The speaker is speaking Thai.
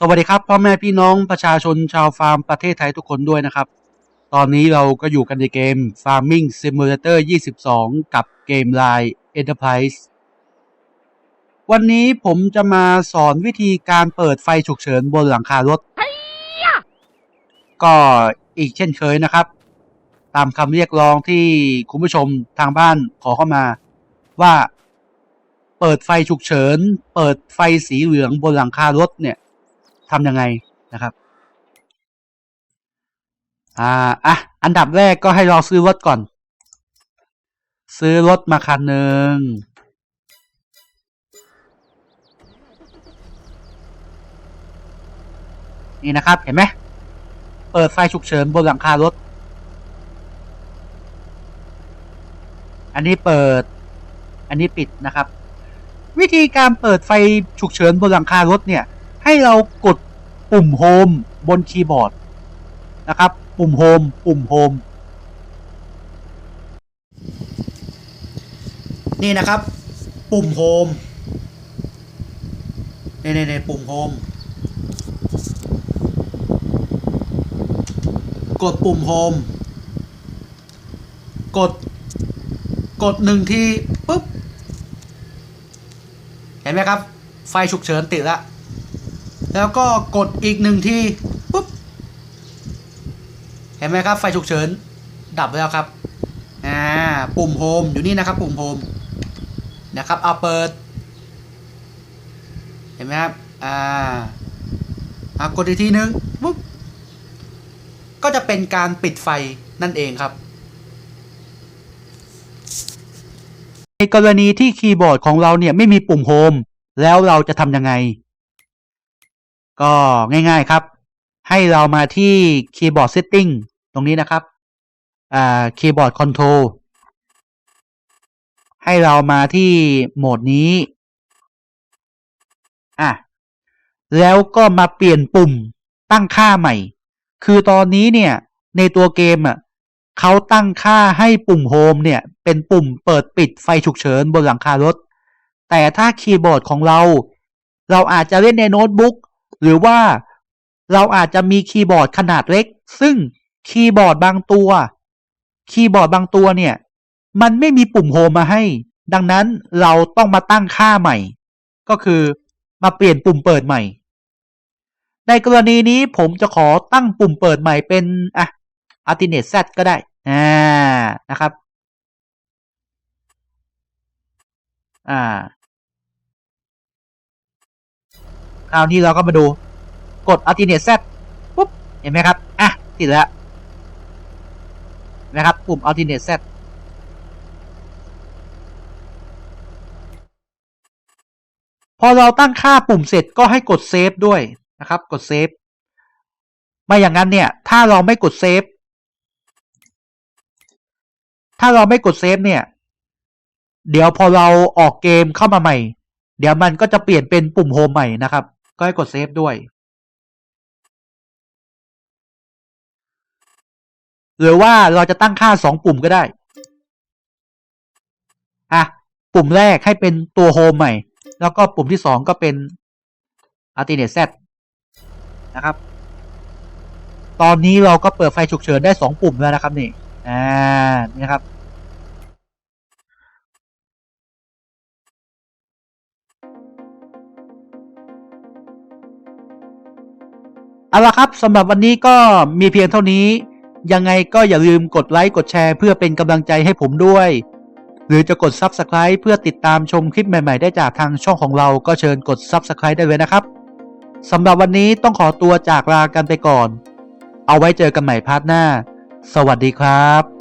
สวัสดีครับพ่อแม่พี่น้องประชาชนชาวฟาร์มประเทศไทยทุกคนด้วยนะครับ ตอนนี้เราก็อยู่กันในเกม Farming Simulator 22 กับเกม Line Enterprise วันนี้ผมจะมาสอนวิธีการเปิดไฟฉุกเฉินบนหลังคารถ ก็อีกเช่นเคยนะครับ ตามคำเรียกร้องที่คุณผู้ชมทางบ้านขอเข้ามาว่า เปิดไฟฉุกเฉิน เปิดไฟสีเหลืองบนหลังคารถเนี่ย ทำยังไงนะครับอ่าอะอันดับแรกก็ให้เราซื้อรถก่อน ซื้อรถมาคันหนึ่งนี่นะครับ เห็นไหมเปิดไฟฉุกเฉินบนหลังคารถ อันนี้เปิด อันนี้ปิดนะครับ วิธีการเปิดไฟฉุกเฉินบนหลังคารถเนี่ย ให้เรากดปุ่มโฮมบนคีย์บอร์ดนะครับ ปุ่มโฮมปุ่มโฮมนี่นะครับ ปุ่มโฮมนี่นี่นี่ปุ่มโฮมกดปุ่มโฮมกด กดหนึ่งทีปุ๊บ เห็นไหมครับ ไฟฉุกเฉินติดแล้ว แล้วก็กดอีกหนึ่งทีปุ๊บ เห็นไหมครับไฟฉุกเฉิน ดับแล้วครับ อ่า ปุ่มโฮมอยู่นี่นะครับ ปุ่มโฮมนะครับ เอาเปิด เห็นไหมครับ อ่าอากดอีกทีนึงปุ๊บ ก็จะเป็นการปิดไฟนั่นเองครับในกรณีที่คีย์บอร์ดของเราเนี่ยไม่มีปุ่มโฮมแล้วเราจะทำยังไง ก็ง่ายๆครับ ให้เรามาที่คีย์บอร์ดเซตติ้งตรงนี้นะครับอ่าคีย์บอร์ดคอนโทรลให้เรามาที่โหมดนี้อะแล้วก็มาเปลี่ยนปุ่มตั้งค่าใหม่ คือตอนนี้เนี่ยในตัวเกมอะเขาตั้งค่าให้ปุ่มโฮมเนี่ย เป็นปุ่มเปิดปิดไฟฉุกเฉินบนหลังคารถ แต่ถ้าคีย์บอร์ดของเรา เราอาจจะเล่นในโน้ตบุ๊ก หรือว่าเราอาจจะมีคีย์บอร์ดขนาดเล็ก ซึ่งคีย์บอร์ดบางตัว คีย์บอร์ดบางตัวเนี่ย มันไม่มีปุ่มโฮมมาให้ ดังนั้นเราต้องมาตั้งค่าใหม่ ก็คือมาเปลี่ยนปุ่มเปิดใหม่ ในกรณีนี้ผมจะขอตั้งปุ่มเปิดใหม่เป็นอะ alternate z ก็ได้อ่านะครับ อ่า คราวนี้เราก็มาดูกด alternate z ปุ๊บ เห็นไหมครับ อะ ติดแล้ว นะครับ ปุ่ม alternate z พอเราตั้งค่าปุ่มเสร็จก็ให้กดเซฟด้วยนะครับ กดเซฟไม่อย่างนั้นเนี่ย ถ้าเราไม่กดเซฟ ถ้าเราไม่กดเซฟเนี่ย เดี๋ยวพอเราออกเกมเข้ามาใหม่ เดี๋ยวมันก็จะเปลี่ยนเป็นปุ่มโฮมใหม่นะครับ ก็ให้กดเซฟด้วย หรือว่าเราจะตั้งค่าสองปุ่มก็ได้ อะ ปุ่มแรกให้เป็นตัวโฮมใหม่ แล้วก็ปุ่มที่สองก็เป็น alternate z นะครับ ตอนนี้เราก็เปิดไฟฉุกเฉินได้สองปุ่มแล้วนะครับนี่ อ่า นี่ครับ เอาละครับสำหรับวันนี้ก็มีเพียงเท่านี้ ยังไงก็อย่าลืมกดไลค์กดแชร์เพื่อเป็นกำลังใจให้ผมด้วย หรือจะกด Subscribe เพื่อติดตามชมคลิปใหม่ ๆ ได้จากทางช่องของเราก็เชิญกด Subscribe ได้เลยนะครับสำหรับวันนี้ต้องขอตัวจากลากันไปก่อน เอาไว้เจอกันใหม่พาร์ทหน้า สวัสดีครับ